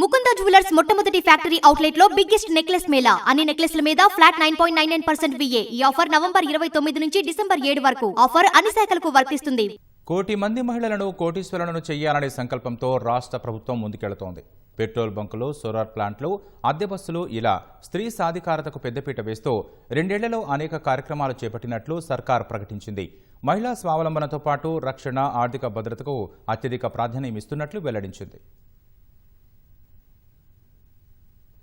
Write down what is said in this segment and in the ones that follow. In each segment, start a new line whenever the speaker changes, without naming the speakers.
Mukunda jewellers మొట్టమొదటి factory అవుట్లెట్లో biggest necklace mela. అన్ని నెక్లెస్ల మీద flat nine point nine nine percent VA ఈ ఆఫర్ నవంబర్ ఇరవై తొమ్మిది నుంచి డిసెంబర్ ఏడు వరకు. ఆఫర్ అన్ని శాఖలకు వర్తిస్తుంది.
కోటి మంది మహిళలను కోటీశ్వరులను చేయాలనే సంకల్పంతో రాష్ట్ర ప్రభుత్వం ముందుకెళుతోంది. పెట్రోల్ బంకులు సోలార్ ప్లాంట్లు అద్దె బస్సులు ఇలా స్త్రీ సాధికారతకు పెద్దపీట వేస్తూ రెండేళ్ళలో అనేక కార్యక్రమాలు చేపట్టినట్లు సర్కార్ ప్రకటించింది. మహిళా స్వావలంబనతో పాటు రక్షణ ఆర్థిక భద్రతకు అత్యధిక ప్రాధాన్యం ఇస్తున్నట్లు వెల్లడించింది.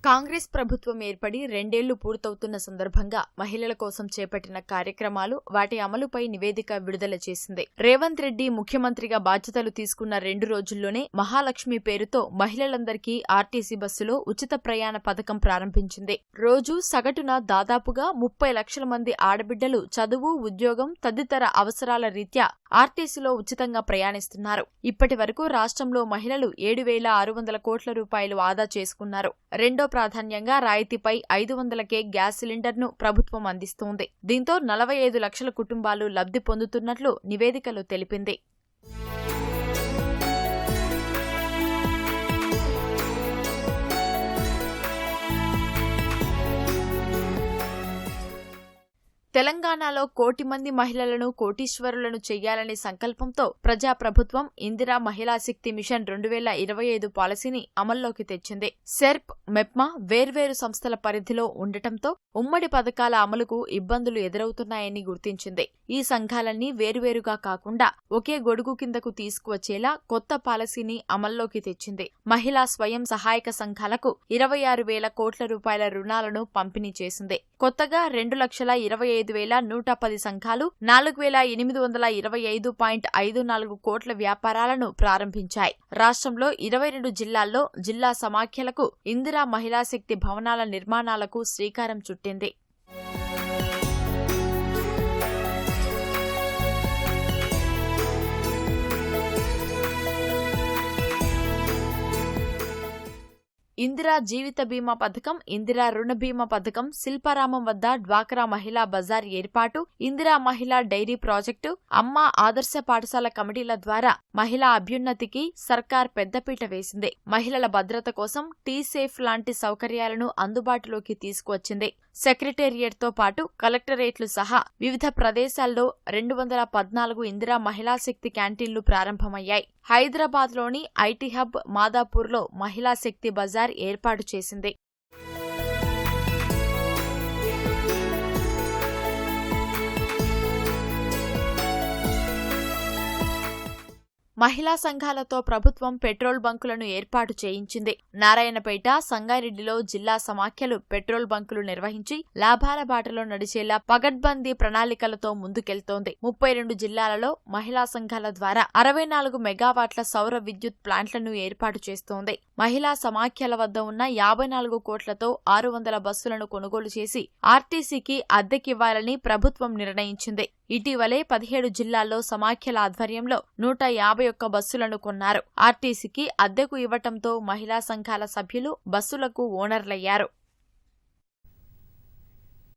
కాంగ్రెస్ ప్రభుత్వం ఏర్పడి రెండేళ్ళు పూర్తవుతున్న సందర్భంగా మహిళల కోసం చేపట్టిన కార్యక్రమాలు వాటి అమలుపై నివేదిక విడుదల చేసింది. రేవంత్ రెడ్డి ముఖ్యమంత్రిగా బాధ్యతలు తీసుకున్న రెండు రోజుల్లోనే మహాలక్ష్మి పేరుతో మహిళలందరికీ ఆర్టీసీ బస్సులో ఉచిత ప్రయాణ పథకం ప్రారంభించింది. రోజు సగటున దాదాపుగా ముప్పై లక్షల మంది ఆడబిడ్డలు చదువు ఉద్యోగం తదితర అవసరాల రీత్యా ఆర్టీసీలో ఉచితంగా ప్రయాణిస్తున్నారు. ఇప్పటి వరకు రాష్ట్రంలో మహిళలు ఏడు వేల ఆరు వందల కోట్ల రూపాయలు ఆదా చేసుకున్నారు. రెండో ప్రాధాన్యంగా రాయితీపై ఐదు వందలకే గ్యాస్ సిలిండర్ను ప్రభుత్వం అందిస్తోంది. దీంతో నలభై ఐదు లక్షల కుటుంబాలు లబ్ధి పొందుతున్నట్లు నివేదికలో తెలిపింది. తెలంగాణలో కోటి మంది మహిళలను కోటీశ్వరులను చెయ్యాలనే సంకల్పంతో ప్రజాప్రభుత్వం ఇందిరా మహిళా శక్తి మిషన్ రెండు వేల ఇరవై ఐదు పాలసీని అమల్లోకి తెచ్చింది. సెర్ప్ మెప్మా వేర్వేరు సంస్థల పరిధిలో ఉండటంతో ఉమ్మడి పథకాల అమలుకు ఇబ్బందులు ఎదురవుతున్నాయని గుర్తించింది. ఈ సంఘాలన్నీ వేరువేరుగా కాకుండా ఒకే గొడుగు కిందకు తీసుకువచ్చేలా కొత్త పాలసీని అమల్లోకి తెచ్చింది. మహిళా స్వయం సహాయక సంఘాలకు ఇరవై ఆరు వేల కోట్ల రూపాయల రుణాలను పంపిణీ చేసింది. కొత్తగా రెండు లక్షల ఇరవై ఐదు వేల నూట పది సంఘాలు నాలుగు వేల ఎనిమిది వందల ఇరవై ఐదు పాయింట్ ఐదు నాలుగు కోట్ల వ్యాపారాలను ప్రారంభించాయి. రాష్ట్రంలో ఇరవై రెండు జిల్లాల్లో జిల్లా సమాఖ్యలకు ఇందిరా మహిళా శక్తి భవనాల నిర్మాణాలకు శ్రీకారం చుట్టింది. ఇందిరా జీవిత బీమా పథకం ఇందిరా రుణ బీమా పథకం శిల్పారామం వద్ద డ్వాక్రా మహిళా బజార్ ఏర్పాటు ఇందిరా మహిళా డైరీ ప్రాజెక్టు అమ్మ ఆదర్శ పాఠశాల కమిటీల ద్వారా మహిళా అభ్యున్నతికి సర్కార్ పెద్దపీట వేసింది. మహిళల భద్రత కోసం టీ సేఫ్ లాంటి సౌకర్యాలను అందుబాటులోకి తీసుకువచ్చింది. సెక్రటేరియట్తో పాటు కలెక్టరేట్లు సహా వివిధ ప్రదేశాల్లో రెండు వందల పద్నాలుగు ఇందిరా మహిళా శక్తి క్యాంటీన్లు ప్రారంభమయ్యాయి. హైదరాబాద్లోని ఐటీ హబ్ మాదాపూర్లో మహిళా శక్తి బజార్ ఏర్పాటు చేసింది. మహిళా సంఘాలతో ప్రభుత్వం పెట్రోల్ బంకులను ఏర్పాటు చేయించింది. నారాయణపేట సంగారెడ్డిలో జిల్లా సమాఖ్యలు పెట్రోల్ బంకులు నిర్వహించి లాభాల బాటలో నడిచేలా పగడ్బందీ ప్రణాళికలతో ముందుకెళ్తోంది. ముప్పై రెండు జిల్లాలలో మహిళా సంఘాల ద్వారా అరవై నాలుగు మెగావాట్ల సౌర విద్యుత్ ప్లాంట్లను ఏర్పాటు చేస్తోంది. మహిళా సమాఖ్యల వద్ద ఉన్న యాభై నాలుగు కోట్లతో ఆరు వందల బస్సులను కొనుగోలు చేసి ఆర్టీసీకి అద్దెకివ్వాలని ప్రభుత్వం నిర్ణయించింది. ఇటీవలే పదిహేడు జిల్లాల్లో సమాఖ్యల ఆధ్వర్యంలో నూట యాభై ఒక్క బస్సులను కొన్నారు. ఆర్టీసీకి అద్దెకు ఇవ్వటంతో మహిళా సంఘాల సభ్యులు బస్సులకు ఓనర్లయ్యారు.